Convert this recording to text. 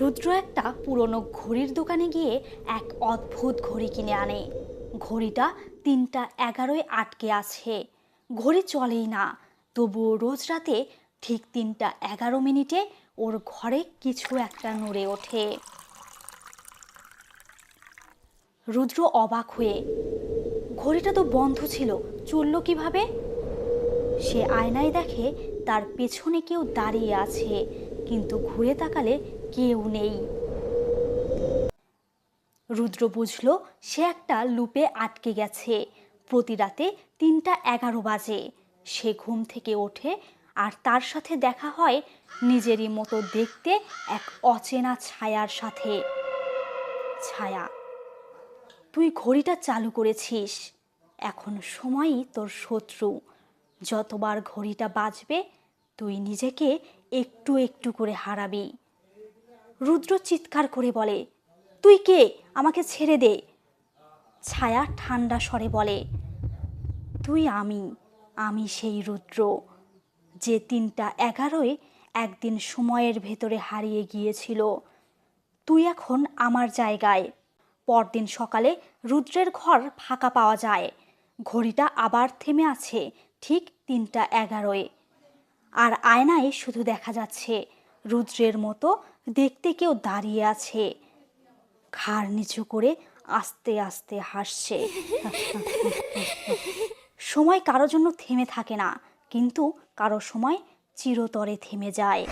রুদ্র একটা পুরনো ঘড়ির দোকানে গিয়ে এক অদ্ভুত ঘড়ি কিনে আনে। ঘড়িটা তিনটা এগারোয় আটকে আছে। ঘড়ি চলেই না। তবুও রোজ রাতে ঠিক তিনটা এগারো মিনিটে ওর ঘরে কিছু একটা নড়ে ওঠে। রুদ্র অবাক হয়ে, ঘড়িটা তো বন্ধ ছিল, চলল কীভাবে? সে আয়নায় দেখে তার পেছনে কেউ দাঁড়িয়ে আছে। কিন্তু ঘুরে তাকালে কেউ নেই। রুদ্র বুঝল, সে একটা লুপে আটকে গেছে। প্রতি রাতে তিনটা এগারো বাজে। সে ঘুম থেকে ওঠে আর তার সাথে দেখা হয় নিজেরই মতো দেখতে এক অচেনা ছায়ার সাথে। ছায়া, তুই ঘড়িটা চালু করেছিস। এখন সময়ই তোর শত্রু। যতবার ঘড়িটা বাজবে, তুই নিজেকে একটু একটু করে হারাবি। রুদ্র চিৎকার করে বলে, তুই কে? আমাকে ছেড়ে দে। ছায়া ঠান্ডা স্বরে বলে, তুই আমি আমি সেই রুদ্র, যে তিনটা এগারোয় একদিন সময়ের ভেতরে হারিয়ে গিয়েছিল। তুই এখন আমার জায়গায়। পরদিন সকালে রুদ্রের ঘর ফাঁকা পাওয়া যায়। ঘড়িটা আবার থেমে আছে ঠিক তিনটা এগারোয়। আর আয়নায় শুধু দেখা যাচ্ছে রুদ্রের মতো দেখতে কেউ দাঁড়িয়ে আছে। ঘাড় নিচু করে আস্তে আস্তে হাসছে। সময় কারও জন্য থেমে থাকে না, কিন্তু কারও সময় চিরতরে থেমে যায়।